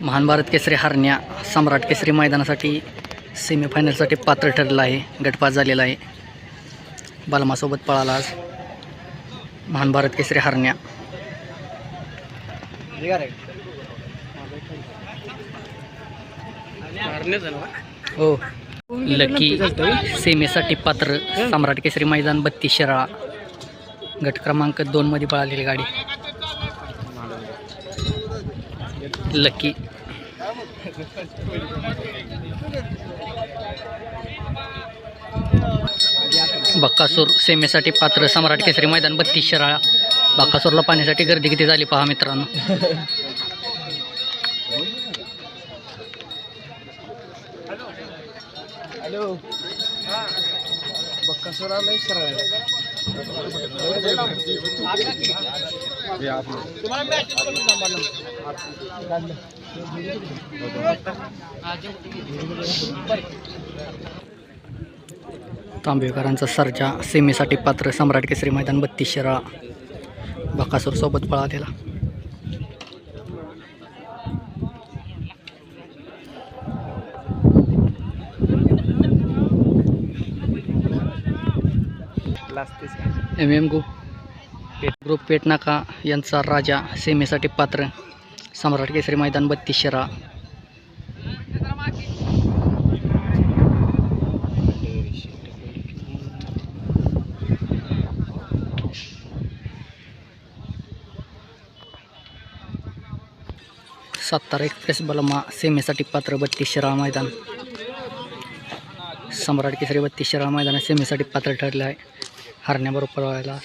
महान भारत केसरी हरण्या सम्राट केसरी मैदानासाठी सेमीफायनलसाठी पात्र ठरलेला आहे. गटपास झालेला आहे. बालमासोबत पळाला आज महान भारत केसरी हरण्या. हो. लकी सेमीसाठी पात्र सम्राट केसरी मैदान बत्तीस शिराळा. गट क्रमांक दोनमध्ये पळालेली गाडी. लकी बक्कासूर सेमेसाठी पात्र सम्राट केसरी मैदान बत्तीस शिराळा बक्कासूरला पाण्यासाठी गर्दी किती झाली पहा मित्रांनो. हॅलो. बक्कासुरा सरळ तांबेकरांचा सर्जा सेमीसाठी पात्र सम्राट केसरी मैदान बत्तीस शिराळा. बकासूर सोबत पळा लाजतेच M M group Peth group Pethnaka यांचा राजा सेमीसाठी पात्र. सम्राट केसरी मैदान बत्तीस शिरा. सातारा एक्सप्रेस बलमा सेमीसाठी पात्र बत्तीस शिरा मैदान. सम्राट केसरी बत्तीस शिरा मैदान सेमीसाठी पात्र ठरले आहे हरण्याबरोबर पळवायला.